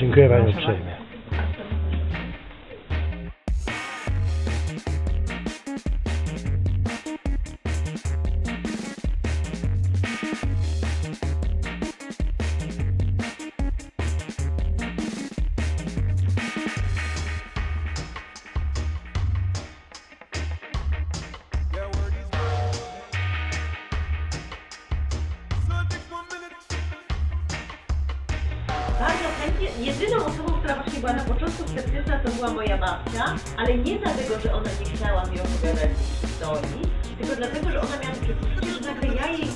Dziękuję Pani uprzejmie. Bardzo chętnie. Jedyną osobą, która właśnie była na początku sceptyczna, to była moja babcia, ale nie dlatego, że ona nie chciała mi opowiadać historii, tylko dlatego, że ona miała takie poczucie, że nagle ja jej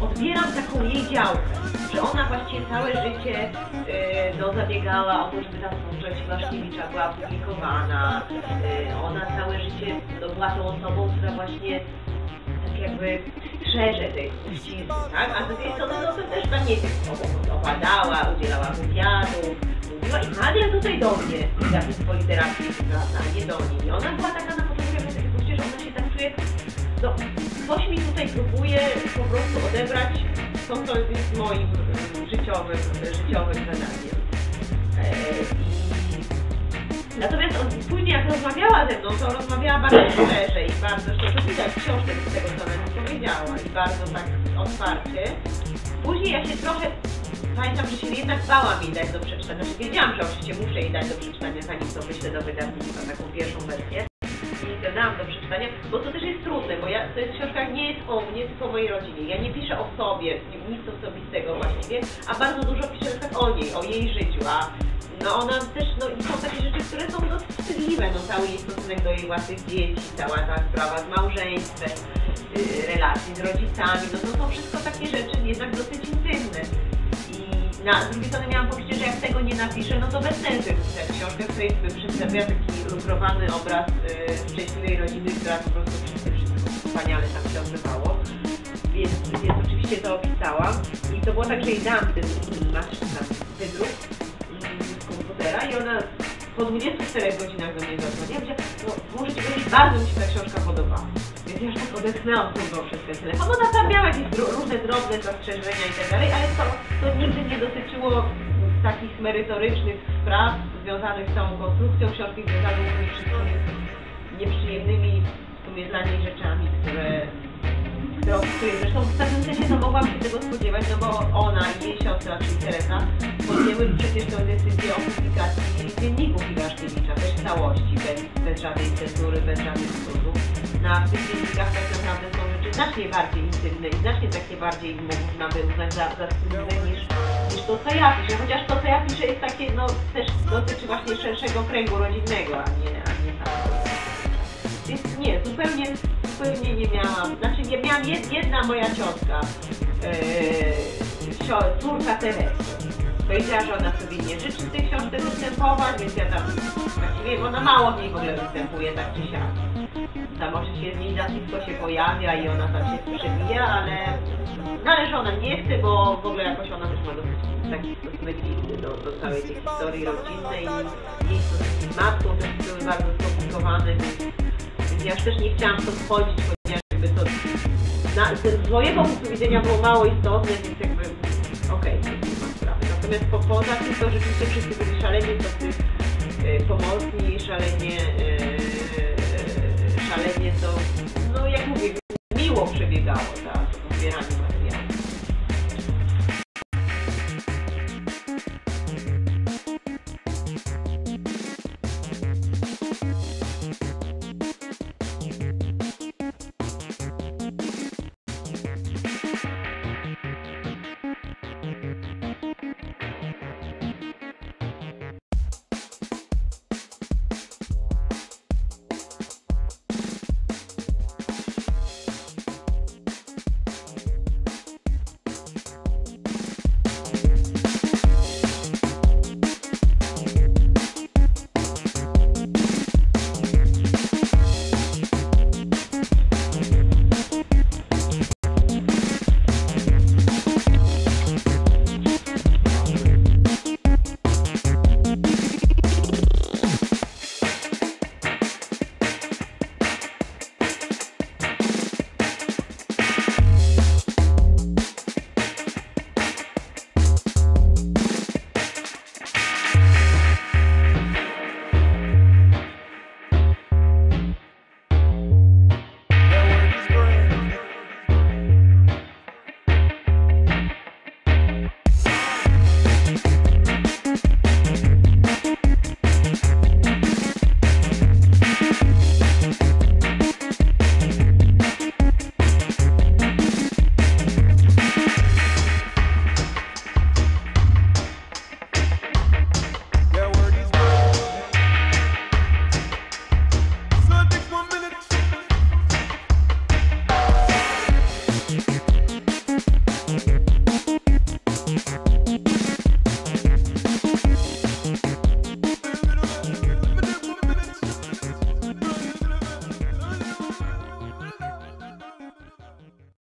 odbieram taką jej działkę. Że ona właściwie całe życie yy, no, zabiegała o to, żeby ta twórczość Waszkiewicza była publikowana. Yy, ona całe życie no, była tą osobą, która właśnie jakby strzeże tej spuścizny, tak? A z drugiej strony no też tam nie wiem, opadała, udzielała wywiadów, mówiła i nagle tutaj do mnie wydawnictwo literackie wraca, a nie do niej. I ona była taka na początku, takie że ona się tak czuje, no ktoś mi tutaj próbuje po prostu odebrać to, co jest moim życiowym, życiowym zadaniem. Ze mną, to rozmawiała bardzo szczerze i bardzo szczerze widać w książce z tego, co ona mi powiedziała i bardzo tak otwarcie. Później ja się trochę, pamiętam, że się jednak bałam jej dać do przeczytania. Znaczy wiedziałam, że oczywiście muszę jej dać do przeczytania, zanim to wyślę do wydawnictwa, taką pierwszą wersję. To dałam do przeczytania, bo to też jest trudne, bo ja, to jest książka nie jest o mnie, tylko o mojej rodzinie. Ja nie piszę o sobie, nic osobistego właściwie, a bardzo dużo piszę przykład o niej, o jej życiu, a no ona też, no i są takie rzeczy, które są dosyć wstydliwe, no cały jej stosunek do jej własnych dzieci, cała ta sprawa z małżeństwem, yy, relacji z rodzicami, no to są wszystko takie rzeczy jednak dosyć na z drugiej strony miałam poczucie, że jak tego nie napiszę, no to bez sensu jest pisać książkę, w której przedstawia taki lukrowany obraz yy, szczęśliwej rodziny, która po prostu wszyscy wszystko wspaniale tam się odbywało. Więc, więc oczywiście to opisałam i to było tak, że jej dałam ten masz tam wydruk z komputera i ona po 24 godzinach do mnie zadzwoniła. Powiedziała, no muszę Ci powiedzieć, bardzo mi się ta książka podobała. Ja tak odetchnęłam kurwa przez ten telefon. Ona tam miała jakieś różne drobne zastrzeżenia i tak dalej, ale to, to nigdy nie dotyczyło takich merytorycznych spraw związanych z całą konstrukcją książki, związanych z wszystkimi nieprzyjemnymi w sumie dla niej rzeczami, które które opisuje. Zresztą w pewnym sensie to mogłam się tego spodziewać, no bo ona i jej siostra, czyli Teresa, podjęły przecież tę decyzję o publikacji dzienników Iwaszkiewicza, też całości, bez, bez żadnej cenzury, bez żadnych skrótów. Na tych dziennikach tak naprawdę są rzeczy znacznie bardziej intymne i znacznie takie bardziej można by uznać za, za niż, niż to, co ja piszę. Chociaż to, co ja piszę jest takie, no też dotyczy właśnie szerszego kręgu rodzinnego, a nie, a nie tam. Więc nie, zupełnie, zupełnie nie miałam. Znaczy nie miałam jed, jedna moja ciotka, yy, córka Teresy. Powiedziała, że ona sobie nie życzy w tej książce występować, więc ja tam właściwie ona mało w niej w ogóle występuje, tak czy siak. Tam oczywiście z niej nazwisko się pojawia i ona tam się przewija, ale, no, ale że ona nie chce, bo w ogóle jakoś ona też ma dosyć taki stosunek do, do całej tej historii rodzinnej i jej stosunki z matką też były bardzo skomplikowane, więc ja też nie chciałam w to wchodzić, ponieważ jakby to na, z mojego punktu widzenia było mało istotne, więc jakby okej, to nie ma sprawy. Natomiast po, poza tym to rzeczywiście wszyscy byli szalenie tacy